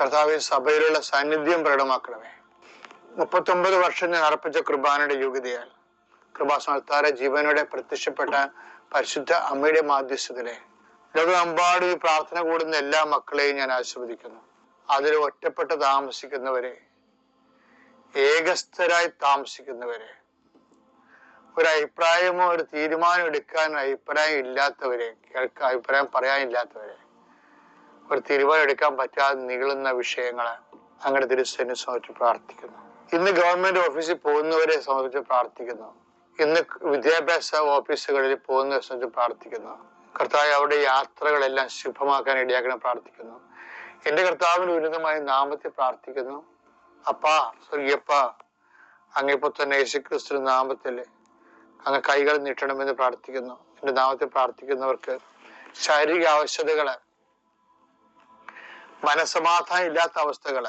കർത്താവ് സഭയിലുള്ള സാന്നിധ്യം പ്രകടമാക്കണമേ. മുപ്പത്തൊമ്പത് വർഷം ഞാൻ അർപ്പിച്ച കൃപാനയുടെ യോഗ്യതയാൽ കൃപാസമർത്താര ജീവനോടെ പ്രത്യക്ഷപ്പെട്ട പരിശുദ്ധ അമ്മയുടെ മാധ്യസ്ഥതയിലെ ലോകമെമ്പാടും ഈ പ്രാർത്ഥന കൂടുന്ന എല്ലാ മക്കളെയും ഞാൻ ആശീർവദിക്കുന്നു. അതിൽ ഒറ്റപ്പെട്ട് താമസിക്കുന്നവരെ ഏകസ്ഥരായി താമസിക്കുന്നവരെ ഒരു അഭിപ്രായമോ ഒരു തീരുമാനം എടുക്കാൻ അഭിപ്രായം ഇല്ലാത്തവരെ കേൾക്കാൻ അഭിപ്രായം പറയാനില്ലാത്തവരെ ഒരു തീരുമാനമെടുക്കാൻ പറ്റാതെ നീളുന്ന വിഷയങ്ങളെ അങ്ങനെ തിരുസേനെ സംബന്ധിച്ച് പ്രാർത്ഥിക്കുന്നു. ഇന്ന് ഗവൺമെന്റ് ഓഫീസിൽ പോകുന്നവരെ സംബന്ധിച്ച് പ്രാർത്ഥിക്കുന്നു. ഇന്ന് വിദ്യാഭ്യാസ ഓഫീസുകളിൽ പോകുന്നവരെ സംബന്ധിച്ച് പ്രാർത്ഥിക്കുന്നു. കർത്താവ് അവിടെ യാത്രകളെല്ലാം ശുഭമാക്കാൻ ഇടയാക്കണം പ്രാർത്ഥിക്കുന്നു. എന്റെ കർത്താവിന് ഉന്നതമായ നാമത്തിൽ പ്രാർത്ഥിക്കുന്നു. അപ്പാ സ്വർഗീയപ്പ അങ്ങിപ്പോ തന്നെ യേശുക്രിസ്തു നാമത്തിൽ അങ്ങ് കൈകൾ നീട്ടണമെന്ന് പ്രാർത്ഥിക്കുന്നു. എന്റെ നാമത്തിൽ പ്രാർത്ഥിക്കുന്നവർക്ക് ശാരീരിക ആവശ്യതകൾ മനസമാധാനം ഇല്ലാത്ത അവസ്ഥകൾ.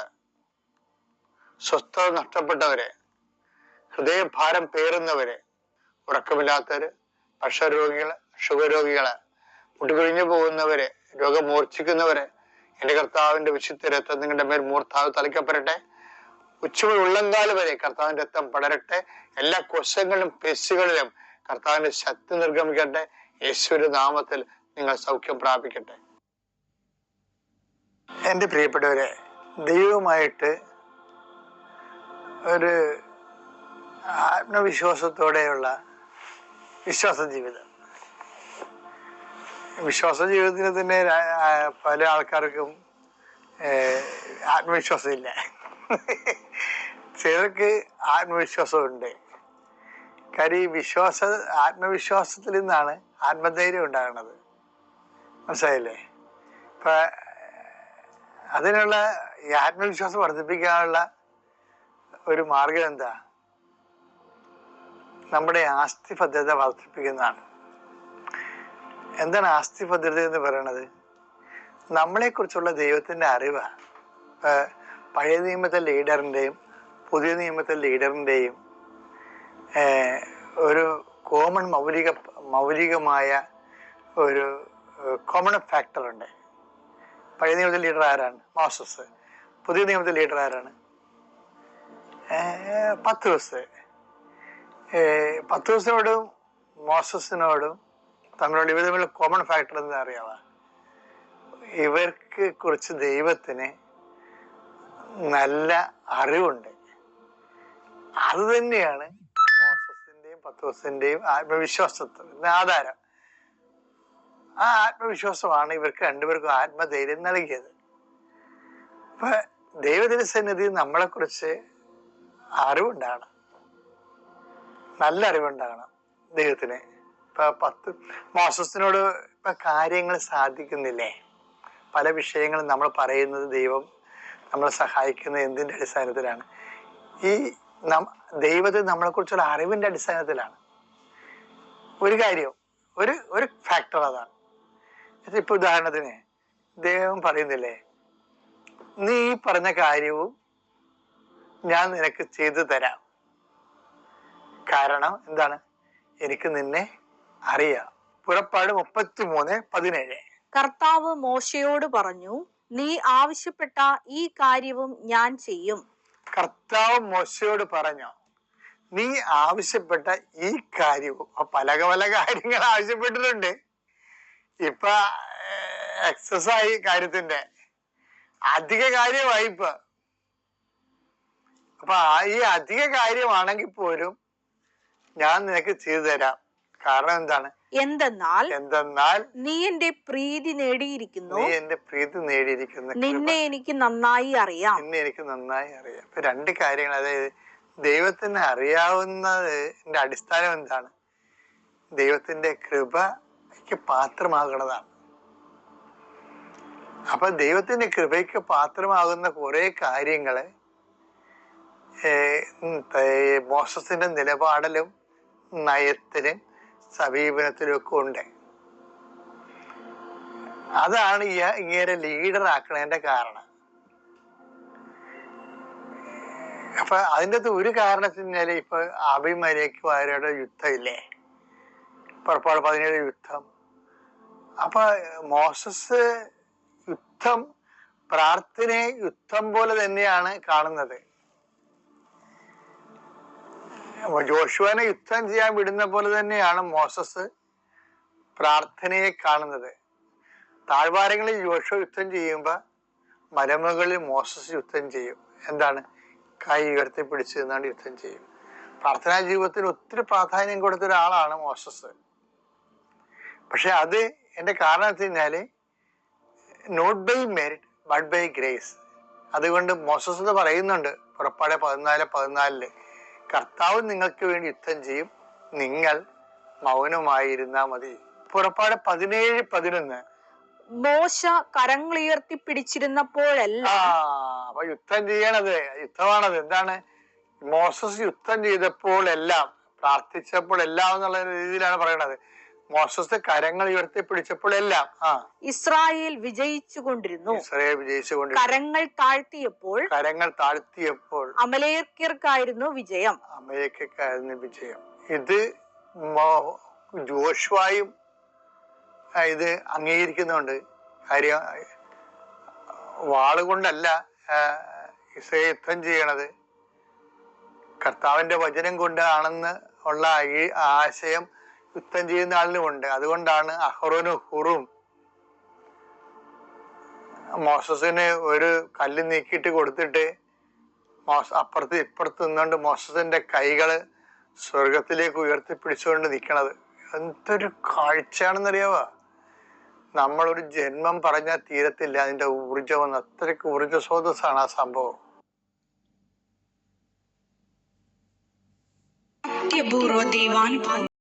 സ്വസ്ഥത നഷ്ടപ്പെട്ടവരെ ഹൃദയഭാരം പേറുന്നവര് ഉറക്കമില്ലാത്തവര് ഭക്ഷരോഗികൾ ഷുഗർ രോഗികൾ മുട്ടുകൊഴിഞ്ഞു പോകുന്നവര് രോഗം മൂർച്ഛിക്കുന്നവര് എന്റെ കർത്താവിന്റെ വിശുദ്ധ രക്തം നിങ്ങളുടെ മേൽ മൂർത്താവ് തളിക്കപ്പെടട്ടെ. ഉച്ചമുതൽ ഉള്ളങ്കാൽ വരെ കർത്താവിന്റെ രക്തം പടരട്ടെ. എല്ലാ കൊശങ്ങളിലും പെസ്സുകളിലും കർത്താവിന്റെ ശക്തി നിർഗമിക്കട്ടെ. യേശുവിന്റെ നാമത്തിൽ നിങ്ങൾ സൗഖ്യം പ്രാപിക്കട്ടെ. എന്റെ പ്രിയപ്പെട്ടവരെ ദൈവമായിട്ട് ഒരു ആത്മവിശ്വാസത്തോടെയുള്ള വിശ്വാസ ജീവിതം. വിശ്വാസ ജീവിതത്തിന് തന്നെ പല ആൾക്കാർക്കും ആത്മവിശ്വാസമില്ല. ചിലർക്ക് ആത്മവിശ്വാസമുണ്ട്. കാര്യം ഈ വിശ്വാസ ആത്മവിശ്വാസത്തിൽ നിന്നാണ് ആത്മധൈര്യം ഉണ്ടാകുന്നത്. മനസ്സിലായില്ലേ? ഇപ്പൊ അതിനുള്ള ഈ ആത്മവിശ്വാസം വർദ്ധിപ്പിക്കാനുള്ള ഒരു മാർഗം എന്താ? നമ്മുടെ ആസ്തി ഭദ്രത വർദ്ധിപ്പിക്കുന്നതാണ്. എന്താണ് ആസ്തി ഭദ്രത എന്ന് പറയണത്? നമ്മളെ കുറിച്ചുള്ള ദൈവത്തിന്റെ അറിവാണ് പഴയ നിയമത്തെ ലീഡറിന്റെയും പുതിയ നിയമത്തെ ലീഡറിന്റെയും ഒരു കോമൺ മൗലിക മൗലികമായ ഒരു കോമൺ ഫാക്ടർ ഉണ്ട്. പഴയ നിയമത്തിലെ ലീഡർ ആരാണ്? മോസസ് പുതിയ നിയമത്തിലെ ലീഡർ ആരാണ്? പത്ത് ദിവസം പത്ത് ദിവസത്തിനോടും മോസസിനോടും തങ്ങളോട് ഇവർ തമ്മിലുള്ള കോമൺ ഫാക്ടർ എന്താ അറിയാവാ? ഇവർക്ക് കുറിച്ച് ദൈവത്തിന് നല്ല അറിവുണ്ട്. അത് തന്നെയാണ് മോസസിന്റെയും പത്ത് ദിവസത്തിന്റെയും ആത്മവിശ്വാസത്തിന് ആധാരം. ആ ആത്മവിശ്വാസമാണ് ഇവർക്ക് രണ്ടുപേർക്കും ആത്മധൈര്യം നൽകിയത്. അപ്പൊ ദൈവത്തിന്റെ സന്നിധി നമ്മളെ കുറിച്ച് അറിവുണ്ടാകണം. നല്ല അറിവുണ്ടാകണം ദൈവത്തിന്. ഇപ്പൊ പത്ത് മോസസിനോട് ഇപ്പൊ കാര്യങ്ങൾ സാധിക്കുന്നില്ലേ? പല വിഷയങ്ങളും നമ്മൾ പറയുന്നത് ദൈവം നമ്മളെ സഹായിക്കുന്ന എന്തിന്റെ അടിസ്ഥാനത്തിലാണ്? ഈ ദൈവത്തെ നമ്മളെ കുറിച്ചുള്ള അറിവിന്റെ അടിസ്ഥാനത്തിലാണ്. ഒരു കാര്യം ഒരു ഒരു ഫാക്ടർ അതാണ്. ഇപ്പൊ ഉദാഹരണത്തിന് ദൈവം പറയുന്നില്ലേ നീ ഈ പറഞ്ഞ കാര്യവും ഞാൻ നിനക്ക് ചെയ്തു തരാം. കാരണം എന്താണ്? എനിക്ക് നിന്നെ അറിയാം. പുറപ്പാട് മുപ്പത്തി മൂന്ന് പതിനേഴ്. കർത്താവ് മോശയോട് പറഞ്ഞു നീ ആവശ്യപ്പെട്ട ഈ കാര്യവും ഞാൻ ചെയ്യും. കർത്താവ് മോശയോട് പറഞ്ഞു നീ ആവശ്യപ്പെട്ട ഈ കാര്യവും പല പല കാര്യങ്ങൾ ആവശ്യപ്പെട്ടിട്ടുണ്ട്. ഇപ്പൊ എക്സസ് ആയി കാര്യത്തിന്റെ അധിക കാര്യമായി ഇപ്പൊ. അപ്പൊ ഈ അധിക കാര്യമാണെങ്കിൽ പോലും ഞാൻ നിനക്ക് ചെയ്തു തരാം. കാരണം എന്താണ്? എന്തെന്നാൽ എന്തെന്നാൽ നീ എന്റെ പ്രീതി നേടിയിരിക്കുന്നു. നീ എന്റെ പ്രീതി നേടിയിരിക്കുന്നു. നിന്നെ എനിക്ക് നന്നായി അറിയാം. നിന്നെ എനിക്ക് നന്നായി അറിയാം. ഇപ്പൊ രണ്ട് കാര്യങ്ങൾ അതായത് ദൈവത്തിന് അറിയാവുന്നതിന്റെ അടിസ്ഥാനം എന്താണ്? ദൈവത്തിന്റെ കൃപയ്ക്ക് പാത്രമാകണതാണ്. അപ്പൊ ദൈവത്തിന്റെ കൃപയ്ക്ക് പാത്രമാകുന്ന കുറെ കാര്യങ്ങൾ മോശത്തിന്റെ നിലപാടിലും നയത്തിലും സമീപനത്തിലും ഒക്കെ ഉണ്ട്. അതാണ് ഇങ്ങനെ ലീഡർ ആക്കണതിന്റെ കാരണം. അപ്പൊ അതിന്റെ അകത്ത് ഒരു കാരണത്തിനാല് ഇപ്പൊ അഭിമരയ്ക്കും യുദ്ധം യുദ്ധമില്ലേ? പുറപ്പാട് പതിനേഴ് യുദ്ധം. അപ്പൊ മോസസ് യുദ്ധം പ്രാർത്ഥനയെ യുദ്ധം പോലെ തന്നെയാണ് കാണുന്നത്. ജോഷുവനെ യുദ്ധം ചെയ്യാൻ വിടുന്ന പോലെ തന്നെയാണ് മോശസ് പ്രാർത്ഥനയെ കാണുന്നത്. താഴ്വാരങ്ങളിൽ ജോഷു യുദ്ധം ചെയ്യുമ്പോ മലമുകളിൽ മോശസ് യുദ്ധം ചെയ്യും. എന്താണ്? കൈ ഉയർത്തി പിടിച്ച് നിന്നാണ് യുദ്ധം ചെയ്യും. പ്രാർത്ഥനാ ജീവിതത്തിന് ഒത്തിരി പ്രാധാന്യം കൊടുത്ത ഒരാളാണ് മോസസ് പക്ഷെ അത് എന്റെ കാരണം എന്ന് കഴിഞ്ഞാൽ not by merit but by grace അതുകൊണ്ട് മോസസ് എന്ന് പറയുന്നുണ്ട് പുറപ്പാടെ പതിനാല് പതിനാലിൽ കർത്താവ് നിങ്ങൾക്ക് വേണ്ടി യുദ്ധം ചെയ്യും നിങ്ങൾ മൗനമായിരുന്നാ മതി. പുറപ്പാട് പതിനേഴ് പതിനൊന്ന്. മോശ കരങ്ങളുയർത്തി പിടിച്ചിരുന്നപ്പോഴല്ല. അപ്പൊ യുദ്ധം ചെയ്യണത് യുദ്ധമാണത്. എന്താണ്? മോസസ് യുദ്ധം ചെയ്തപ്പോഴെല്ലാം പ്രാർത്ഥിച്ചപ്പോൾ എല്ലാം എന്നുള്ള രീതിയിലാണ് പറയണത്. മോസസ് കരങ്ങൾ ഉയർത്തി പിടിച്ചപ്പോൾ എല്ലാം ഇസ്രായേൽ വിജയിച്ചു കൊണ്ടിരുന്നു ഇസ്രയേൽ വിജയിച്ചുകൊണ്ട് കരങ്ങൾ താഴ്ത്തിയപ്പോൾ കരങ്ങൾ താഴ്ത്തിയപ്പോൾ അമലേക്കർക്കായിരുന്നു വിജയം. അമേരിക്കക്കായിരുന്നു വിജയം. ഇത് ജോഷുവായും ഇത് അംഗീകരിക്കുന്നുണ്ട്. കാര്യം വാളുകൊണ്ടല്ല ഇസ്രയേൽ യുദ്ധം ചെയ്യണത്. കർത്താവിന്റെ വചനം കൊണ്ടാണെന്ന് ഉള്ള ഈ ആശയം യുദ്ധം ചെയ്യുന്ന ആളിനുമുണ്ട് അതുകൊണ്ടാണ് അഹ്റോനും ഹുറും മോസസിന് ഒരു കല്ല് നീക്കിയിട്ട് കൊടുത്തിട്ട് മോസ അപ്പുറത്ത് ഇപ്പുറത്ത് നിന്നുകൊണ്ട് മോസസിന്റെ കൈകൾ സ്വർഗത്തിലേക്ക് ഉയർത്തിപ്പിടിച്ചുകൊണ്ട് നിൽക്കണത്. എന്തൊരു കാഴ്ചയാണെന്നറിയാവോ? നമ്മളൊരു ജന്മം പറഞ്ഞാൽ തീരത്തില്ല. അതിന്റെ ഊർജം അത്രയ്ക്ക് ഊർജ സ്രോതസ്സാണ് ആ സംഭവം. അത്യപൂർവ ദൈവാനുഭവം